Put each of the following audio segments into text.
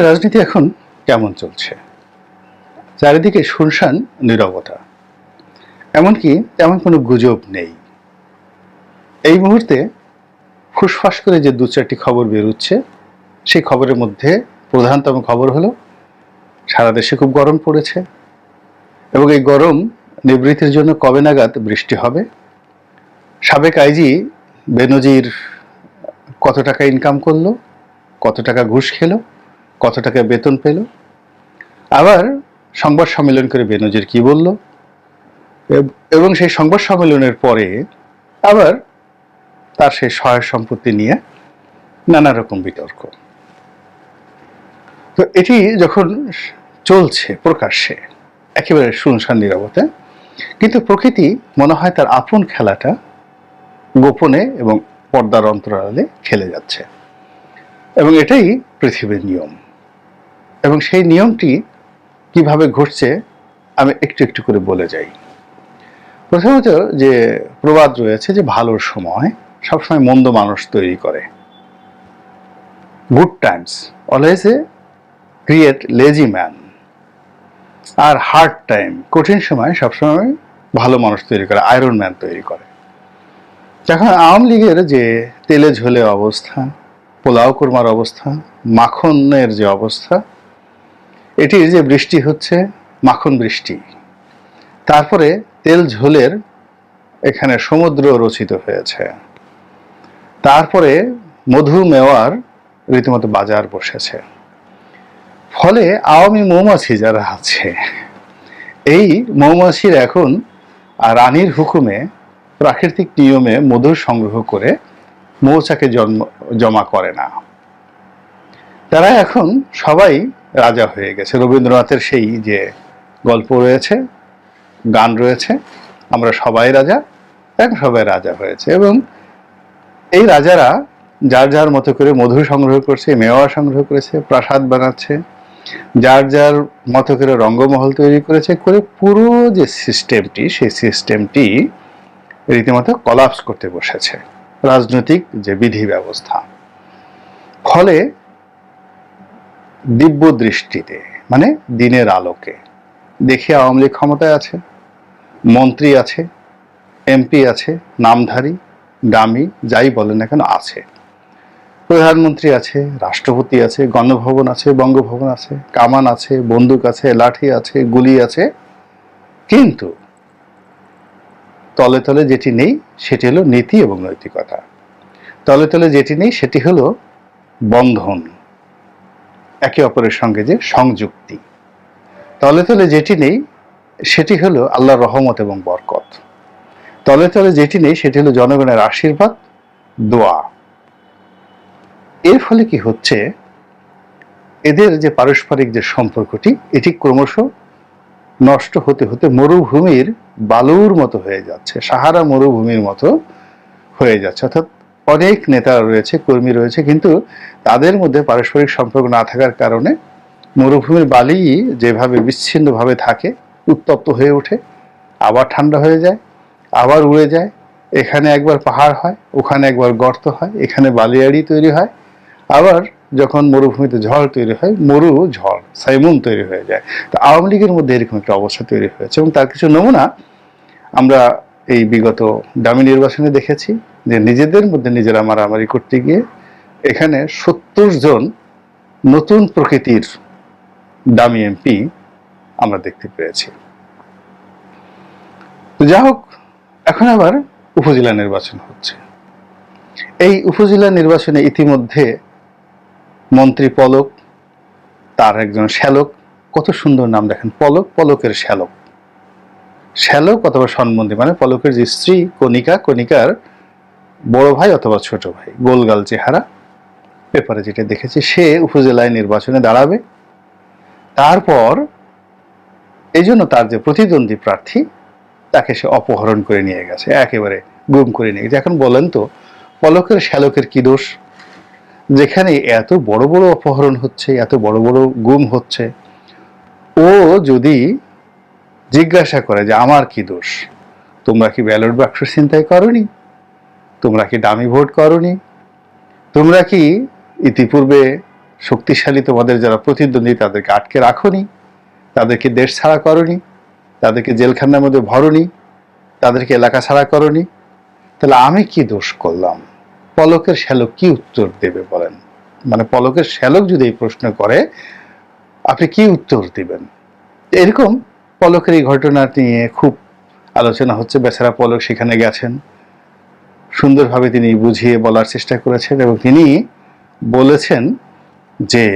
রাজনীতি এখন কেমন চলছে? চারিদিকে শুনশান, নীরবতা। এমনকি তেমন কোনো গুজব নেই। এই মুহূর্তে ফুসফাস করে যে দু চারটি খবর বেরোচ্ছে, সেই খবরের মধ্যে প্রধানতম খবর হলো, সারা দেশে খুব গরম পড়েছে। এবং এই গরম নিবৃত্তির জন্য কবে নাগাদ বৃষ্টি হবে? সাবেক আইজি বেনজির কত টাকা ইনকাম করল? কত টাকা ঘুষ খেলো? কত টাকা বেতন পেল। আবার সংবাদ সম্মেলন করে বেনজির কি বলল? এবং সেই সংবাদ সম্মেলনের পরে আবার তার সেই সহায় সম্পত্তি নিয়ে নানা রকম বিতর্ক। তো এটি যখন চলছে, প্রকাশ্যে, একেবারে শুনশান নিরবতা কিন্তু প্রকৃতি মনে হয় তার আপন খেলাটা গোপনে এবং পর্দার অন্তরালে খেলে যাচ্ছে। এবং এটাই পৃথিবীর নিয়ম। এবং সেই নিয়মটি কীভাবে ঘটছে, আমি একটু একটু করে বলে যাই। প্রথমত যে প্রবাদ রয়েছে যে ভালোর সময় সবসময় মন্দ মানুষ তৈরি করে। Good times always a create lazy man R hard time কঠিন সময় সবসময় ভালো মানুষ তৈরি করে আয়রন ম্যান তৈরি করে। এখন আওয়ামী লীগের যে তেলে ঝোলে অবস্থা, পোলাও কোরমার অবস্থা, মাখনের যে অবস্থা এটির যে বৃষ্টি হচ্ছে, মাখন বৃষ্টি। তারপরে তেল ঝোলের এখানে সমুদ্র রচিত হয়েছে। তারপরে মধু মেওয়ার রীতিমতো বাজার বসেছে। ফলে আওয়ামী মৌমাছি যারা আছে, এই মৌমাছির এখন রানীর হুকুমে, প্রাকৃতিক নিয়মে মধু সংগ্রহ করে মৌচাকে জন্ম জমা করে না। তারা এখন সবাই রাজা হয়ে গেছে। রবীন্দ্রনাথের সেই যে গল্প রয়েছে, গান রয়েছে, আমরা সবাই রাজা এখন সবাই রাজা হয়েছে এবং এই রাজারা যার যার মতো করে মধু সংগ্রহ করছে, মেওয়া সংগ্রহ করেছে, প্রাসাদ বানাচ্ছে, যার যার মতো করে রঙ্গমহল তৈরি করেছে, করে পুরো যে সিস্টেমটি, সেই সিস্টেমটি রীতিমতো কলাপস করতে বসেছে। রাজনৈতিক যে বিধি ব্যবস্থা ফলে দিব্য দৃষ্টিতে মানে দিনের আলোকে। দেখি আওয়ামী লীগ ক্ষমতায় আছে, মন্ত্রী আছে, এমপি আছে, নামধারী, দামি, যাই বলেন না কেন, আছে। প্রধানমন্ত্রী আছে, রাষ্ট্রপতি আছে, গণভবন আছে, বঙ্গভবন আছে, কামান আছে, বন্দুক আছে, লাঠি আছে, গুলি আছে। কিন্তু তলে তলে যেটি নেই, সেটি হলো নীতি এবং নৈতিকতা। তলে তলে যেটি নেই, সেটি হলো বন্ধন। একে অপরের সঙ্গে যে সংযুক্তি। তলে তলে যেটি নেই, সেটি হলো আল্লাহর রহমত এবং বরকত। তলে তলে যেটি নেই, সেটি হলো জনগণের আশীর্বাদ, দোয়া। এর ফলে কি হচ্ছে? এদের যে পারস্পরিক যে সম্পর্কটি, এটি ক্রমশ নষ্ট হতে হতে মরুভূমির বালুর মতো হয়ে যাচ্ছে, সাহারা মরুভূমির মতো হয়ে যাচ্ছে। অর্থাৎ অনেক নেতা রয়েছে, কর্মী রয়েছে, কিন্তু তাদের মধ্যে পারস্পরিক সম্পর্ক না থাকার কারণে মরুভূমির বালি যেভাবে বিচ্ছিন্নভাবে থাকে, উত্তপ্ত হয়ে ওঠে, আবার ঠান্ডা হয়ে যায়, আবার উড়ে যায়, এখানে একবার পাহাড় হয়, ওখানে একবার গর্ত হয়, এখানে বালিয়াড়ি তৈরি হয়, আবার যখন মরুভূমিতে ঝড় তৈরি হয়, মরু ঝড়, সাইমুন তৈরি হয়ে যায়। তো আওয়ামী লীগের মধ্যে এরকম একটা অবস্থা তৈরি হয়েছে এবং তার কিছু নমুনা আমরা এই বিগত দামি নির্বাচনে দেখেছি যে নিজেদের মধ্যে নিজেরা মারামারি করতে গিয়ে এখানে সত্তর জন নতুন প্রকৃতির দামি এমপি আমরা দেখতে পেয়েছি। যা হোক, এখন আবার উপজেলা নির্বাচন হচ্ছে। এই উপজেলা নির্বাচনে ইতিমধ্যে মন্ত্রী পলক, তার একজন শ্যালক, কত সুন্দর নাম দেখেন, পলক, পলকের শ্যালক। শ্যালক অথবা সন্মন্ত্রী মানে পলকের যে স্ত্রী, কণিকা, কণিকার বড় ভাই অথবা ছোট ভাই, গোলগাল চেহারা, পেপারে যেটা দেখেছি, সে উপজেলায় নির্বাচনে দাঁড়াবে। তারপর এই জন্য তার যে প্রতিদ্বন্দ্বী প্রার্থী, তাকে সে অপহরণ করে নিয়ে গেছে, একেবারে গুম করে নিয়ে গেছে। এখন বলেন তো, পলকের শ্যালকের কি দোষ? যেখানে এত বড় বড় অপহরণ হচ্ছে, এত বড় বড় গুম হচ্ছে, ও যদি জিজ্ঞাসা করে যে, আমার কি দোষ? তোমরা কি ব্যালট বাক্স চিন্তাই করনি? তোমরা কি দামি ভোট করনি? তোমরা কি ইতিপূর্বে শক্তিশালী তোমাদের যারা প্রতিদ্বন্দ্বী, তাদেরকে আটকে রাখোনি? তাদেরকে দেশ ছাড়া করনি? তাদেরকে জেলখানার মধ্যে ভরনি? তাদেরকে এলাকা ছাড়া করনি? তাহলে আমি কি দোষ করলাম? পলকের শ্যালক কি উত্তর দেবে বলেন? মানে পলকের শ্যালক যদি এই প্রশ্ন করে, আপনি কি উত্তর দিবেন? এরকম পলকের এই ঘটনা নিয়ে খুব আলোচনা হচ্ছে। বেচারা পলক সেখানে গেছেন। সুন্দরভাবে তিনি বুঝিয়ে বলার চেষ্টা করেছেন এবং তিনি বলেছেন যে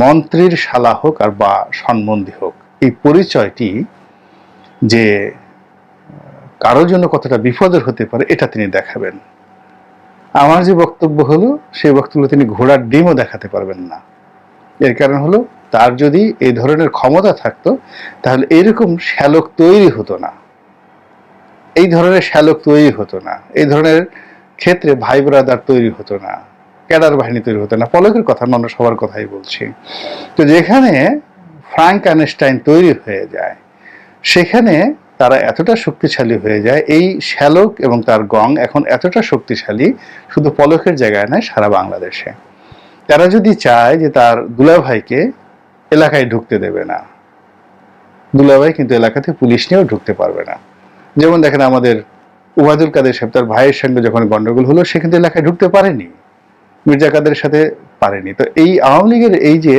মন্ত্রীর শালা হোক আর বা সম্বন্ধী হোক, এই পরিচয়টি যে কারোর জন্য কতটা বিপদের হতে পারে, এটা তিনি দেখাবেন। আমার যে বক্তব্য হলো, সেই বক্তব্য তিনি ঘোড়ার ডিমও দেখাতে পারবেন না। এর কারণ হলো তার যদি এই ধরনের ক্ষমতা থাকতো, তাহলে এরকম শ্যালক তৈরি হতো না। এই ধরনের শ্যালক তৈরি হতো না। এই ধরনের ক্ষেত্রে ভাই ব্রাদার তৈরি হতো না। ক্যাডার বাহিনী তৈরি হতো না। পলকের কথা অন্য সবার কথাই বলছি। তো যেখানে ফ্রাঙ্ক আইনস্টাইন তৈরি হয়ে যায়, সেখানে তারা এতটা শক্তিশালী হয়ে যায়, এই শ্যালক এবং তার গং এখন এতটা শক্তিশালী, শুধু পলকের জায়গায় নয়, সারা বাংলাদেশে। তারা যদি চায় যে তার দুলাভাইকে এলাকায় ঢুকতে দেবে না। দুলাভাই কিন্তু এলাকাতে পুলিশ নিয়েও ঢুকতে পারবে না। যেমন দেখেন আমাদের উবায়দুল কাদের সাহেব, তার ভাইয়ের সঙ্গে যখন গন্ডগোল হলো, সে কিন্তু এলাকায় ঢুকতে পারেনি। মির্জা কাদের সাথে পারেনি। তো এই আওয়ামী লীগের এই যে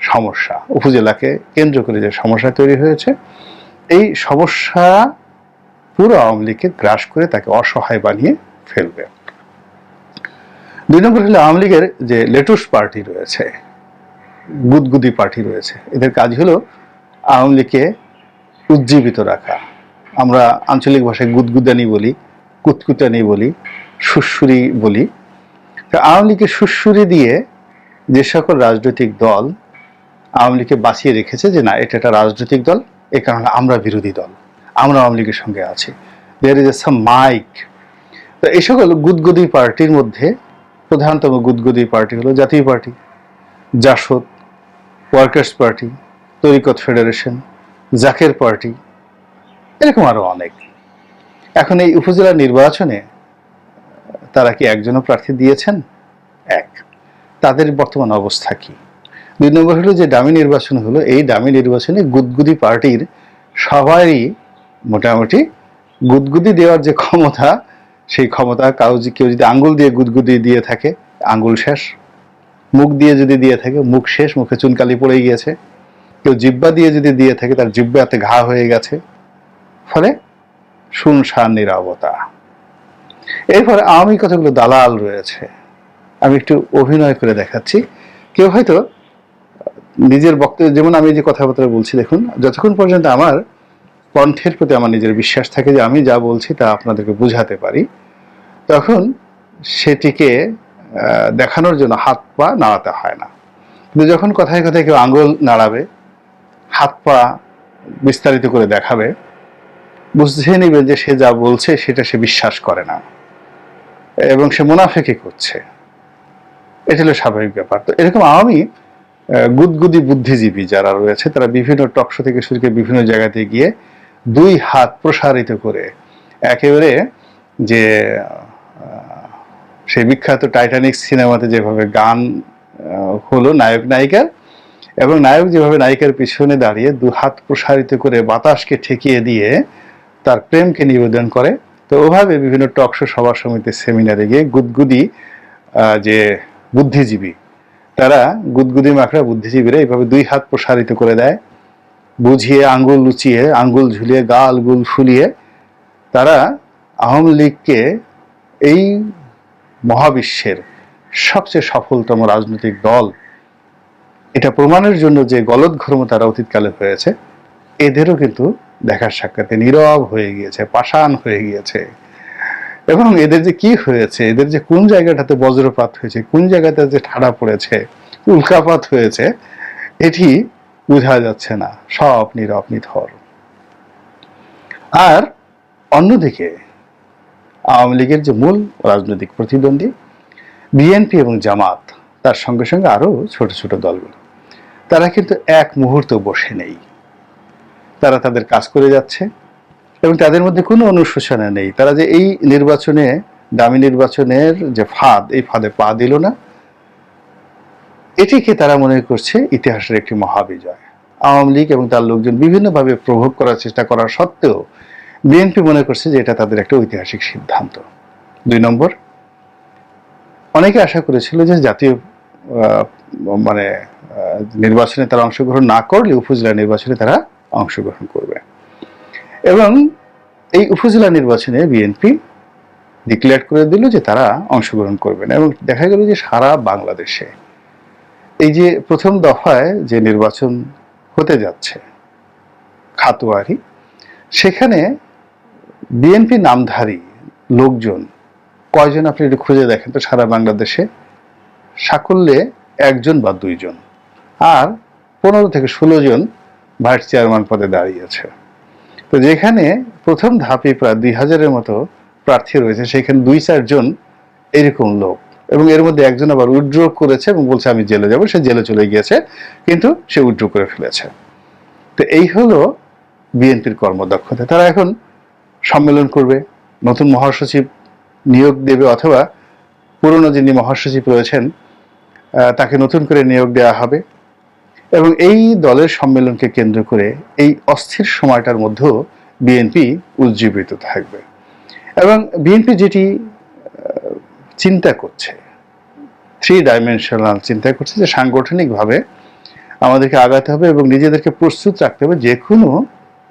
সমস্যা, উপজেলাকে কেন্দ্র করে যে সমস্যা তৈরি হয়েছে, এই সমস্যা পুরো আওয়ামী লীগকে গ্রাস করে তাকে অসহায় বানিয়ে ফেলবে। দুই নম্বর হলো আওয়ামী লীগের যে লেটুস পার্টি রয়েছে গুদগুদি পার্টি রয়েছে। এদের কাজ হলো আওয়ামী লীগকে উজ্জীবিত রাখা। আমরা আঞ্চলিক ভাষায় গুদগুদানি বলি, কুতকুতানি বলি সুশুরি বলি। তো আওয়ামী লীগের সুশুরি দিয়ে যে সকল রাজনৈতিক দল আওয়ামী লীগকে বাঁচিয়ে রেখেছে যে না, এটা একটা রাজনৈতিক দল, এ কারণে আমরা বিরোধী দল, আমরা আওয়ামী লীগের সঙ্গে আছি। There is a some mic তো এই সকল গুদগুদি পার্টির মধ্যে প্রধানতম গুদগুদি পার্টি হলো Jatiya party, Jasad workers party, Tariqat federation, Zaker party, এরকম আরও অনেক। এখন এই উপজেলা নির্বাচনে তারা কি একজনও প্রার্থী দিয়েছেন? এক। তাদের বর্তমান অবস্থা কি? দুই নম্বর হলো যে ডামি নির্বাচন হলো, এই ডামি নির্বাচনে গুদগুদি পার্টির সবারই মোটামুটি গুদগুদি দেওয়ার যে ক্ষমতা, সেই ক্ষমতা যে- কেউ যদি আঙ্গুল দিয়ে গুদগুদি দিয়ে থাকে, আঙ্গুল শেষ। মুখ দিয়ে যদি দিয়ে থাকে, মুখ শেষ, মুখে চুনকালি পড়ে গিয়েছে। কেউ জিব্বা দিয়ে যদি দিয়ে থাকে, তার জিব্বাতে ঘা হয়ে গেছে। ফলে শুনশান, নিরবতা। এরপরে আওয়ামী কতগুলো দালাল রয়েছে। আমি একটু অভিনয় করে দেখাচ্ছি। কেউ হয়তো নিজের বক্তব্য যেমন আমি যে কথাবার্তা বলছি, দেখুন, যতক্ষণ পর্যন্ত আমার কণ্ঠের প্রতি আমার নিজের বিশ্বাস থাকে যে আমি যা বলছি তা আপনাদেরকে বোঝাতে পারি, তখন সেটিকে দেখানোর জন্য হাত পা নাড়াতে হয় না। কিন্তু যখন কথায় কথায় কেউ আঙ্গুল নাড়াবে, হাত পা বিস্তারিত করে দেখাবে, বুঝে নেবেন যে সে যা বলছে, সেটা সে বিশ্বাস করে না এবং সে মুনাফেকি করছে। এটা হলো স্বাভাবিক ব্যাপার। তো এরকম আওয়ামী গুদগুদি বুদ্ধিজীবী যারা রয়েছে, তারা বিভিন্ন টকশো থেকে শুরু করে বিভিন্ন জায়গাতে গিয়ে দুই হাত প্রসারিত করে একেবারে যে সেই বিখ্যাত টাইটানিক সিনেমাতে যেভাবে গান হলো নায়ক নায়িকার, এবং নায়ক যেভাবে নায়িকার পিছনে দাঁড়িয়ে দু হাত প্রসারিত করে বাতাসকে ঠেকিয়ে দিয়ে তার প্রেমকে নিবেদন করে, তো ওভাবে বিভিন্ন টকশো সভা সমিতির সেমিনারে গিয়ে গুদগুদি যে বুদ্ধিজীবী, তারা গুদগুদি মাখড়া বুদ্ধিজীবীরা এইভাবে দুই হাত প্রসারিত করে দেয়, বুঝিয়ে আঙ্গুল লুচিয়ে, আঙ্গুল ঝুলিয়ে, গাল গুল ফুলিয়ে, তারা আওয়ামী লীগকে এই মহাবিশ্বের সবচেয়ে সফলতম রাজনৈতিক দল। এটা প্রমাণের জন্য যে গলদঘর্ম তারা অতীতকালে হয়েছে, এদেরও কিন্তু দেখার সাক্ষাতে নীরব হয়ে গিয়েছে, পাষাণ হয়ে গিয়েছে। এবং এদের যে কি হয়েছে, এদের যে কোন জায়গাটাতে বজ্রপাত হয়েছে, কোন জায়গাতে যে ঠাড়া পড়েছে, উল্কাপাত হয়েছে, এটি বোঝা যাচ্ছে না। সব নীরব, নিথর। আর অন্যদিকে আওয়ামী লীগের যে মূল রাজনৈতিক প্রতিদ্বন্দ্বী, বিএনপি এবং জামাত, তার সঙ্গে সঙ্গে আরও ছোট ছোট দলগুলো, তারা কিন্তু এক মুহূর্ত বসে নেই। তারা তাদের কাজ করে যাচ্ছে এবং তাদের মধ্যে কোনো অনুশোচনা নেই। তারা যে এই নির্বাচনে, দামি নির্বাচনের যে ফাঁদ, এই ফাঁদে পা দিল না, এটিকে তারা মনে করছে ইতিহাসের একটি মহাবিজয়। আওয়ামী লীগ এবং তার লোকজন বিভিন্নভাবে প্রভোগ করার চেষ্টা করা সত্ত্বেও বিএনপি মনে করছে যে এটা তাদের একটা ঐতিহাসিক সিদ্ধান্ত। দুই নম্বর, অনেকে আশা করেছিল যে জাতীয় মানে নির্বাচনে তারা অংশগ্রহণ না করলে উপজেলা নির্বাচনে তারা অংশগ্রহণ করবে। এবং এই উপজেলা নির্বাচনে বিএনপি ডিক্লেয়ার করে দিল যে তারা অংশগ্রহণ করবে না এবং দেখা গেল যে সারা বাংলাদেশে এই যে প্রথম দফায় যে নির্বাচন হতে যাচ্ছে, খাতুয়ারি, সেখানে বিএনপি নামধারী লোকজন কয়জন আপনি একটু খুঁজে দেখেন, তো সারা বাংলাদেশে সাকল্যে একজন বা দুইজন। আর পনেরো থেকে ষোলো জন ভাইস চেয়ারম্যান পদে দাঁড়িয়েছে তো যেখানে প্রথম ধাপে প্রায় দুই হাজারের মতো প্রার্থী রয়েছে, সেখানে দুই চারজন এরকম লোক। এবং এর মধ্যে একজন আবার উইথড্র করেছে এবং বলছে, আমি জেলে যাব। সে জেলে চলে গিয়েছে, কিন্তু সে উইথড্র করে ফেলেছে। তো এই হলো বিএনপির কর্মদক্ষতা। তারা এখন সম্মেলন করবে, নতুন মহাসচিব নিয়োগ দেবে অথবা পুরনো যিনি মহাসচিব রয়েছেন তাকে নতুন করে নিয়োগ দেওয়া হবে। এবং এই দলের সম্মেলনকে কেন্দ্র করে এই অস্থির সময়টার মধ্যেও বিএনপি উজ্জীবিত থাকবে। এবং বিএনপি যেটি চিন্তা করছে থ্রি ডাইমেনশনাল চিন্তা করছে যে সাংগঠনিকভাবে আমাদেরকে আগাতে হবে এবং নিজেদেরকে প্রস্তুত রাখতে হবে যে কোনো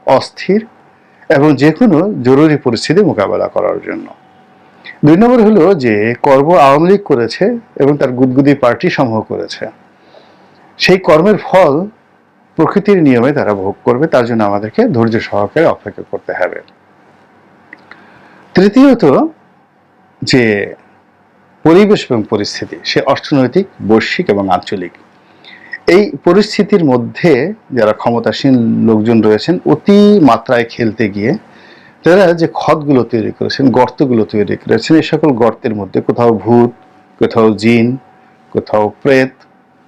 অস্থির এবং যে কোনো জরুরি পরিস্থিতি মোকাবেলা করার জন্য। দুই নম্বর হলো যে, কর্ম আওয়ামী লীগ করেছে এবং তার গুদগুদি পার্টি সমূহ করেছে। সেই কর্মের ফল প্রকৃতির নিয়মে তারা ভোগ করবে, তার জন্য আমাদেরকে ধৈর্য সহকারে অপেক্ষা করতে হবে। তৃতীয়ত, যে পরিবেশ এবং পরিস্থিতি, সে অর্থনৈতিক, বৈশ্বিক এবং আঞ্চলিক এই পরিস্থিতির মধ্যে যারা ক্ষমতাসীন লোকজন রয়েছেন, অতি মাত্রায় খেলতে গিয়ে তারা যে খদগুলো তৈরি করেছেন, গর্তগুলো তৈরি করেছেন এই সকল গর্তের মধ্যে কোথাও ভূত, কোথাও জিন, কোথাও প্রেত,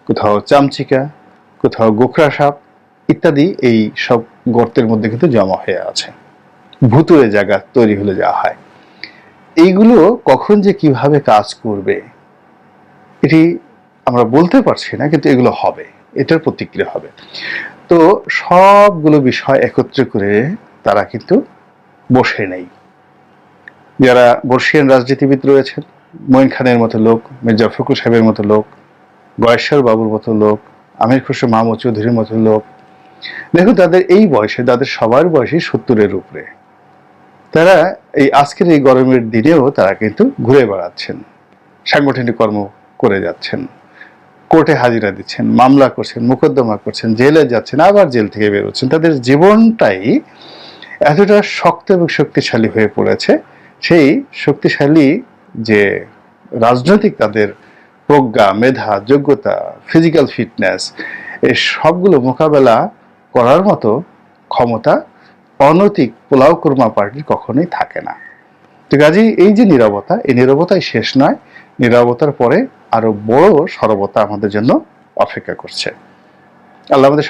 কোথাও চামচিকা, কোথাও গোখরা সাপ ইত্যাদি এই সব গর্তের মধ্যে কিন্তু জমা হয়ে আছে। ভুতুরে জায়গা তৈরি হলে যা হয়। এইগুলো কখন যে কীভাবে কাজ করবে, এটি আমরা বলতে পারছি না, কিন্তু এগুলো হবে, এটার প্রতিক্রিয়া হবে। তো সবগুলো বিষয় একত্রে করে তারা কিন্তু বসে নেই। যারা বর্ষিয়ান রাজনীতিবিদ রয়েছেন, মঈন খানের মতো লোক, মির্জা ফখরুল সাহেবের মতো লোক গয়েশ্বর বাবুর মতো লোক, আমির খুশরো মাহমুদ চৌধুরীর মতো লোক, দেখুন তাদের এই বয়সে, তাদের সবার বয়সই সত্তরের উপরে। তারা এই আজকের এই গরমের দিনেও তারা কিন্তু ঘুরে বেড়াচ্ছেন, সাংগঠনিক কর্ম করে যাচ্ছেন। কোর্টে হাজিরা দিচ্ছেন, মামলা করছেন, মোকদ্দমা করছেন, জেলে যাচ্ছেন, আবার জেল থেকে বেরোচ্ছেন তাদের জীবনটাই এতটা শক্ত এবং শক্তিশালী হয়ে পড়েছে। সেই শক্তিশালী যে রাজনৈতিক তাদের প্রজ্ঞা, মেধা, যোগ্যতা ফিজিক্যাল ফিটনেস এই সবগুলো মোকাবেলা করার মতো ক্ষমতা অনৈতিক পোলাও কর্মা পার্টির কখনোই থাকে না। তো কাজেই এই যে নিরবতা, এই নিরবতাই শেষ নয়। নিরবতার পরে আরও বড় সরবতা আমাদের জন্য অপেক্ষা করছে। আল্লাহ আমাদের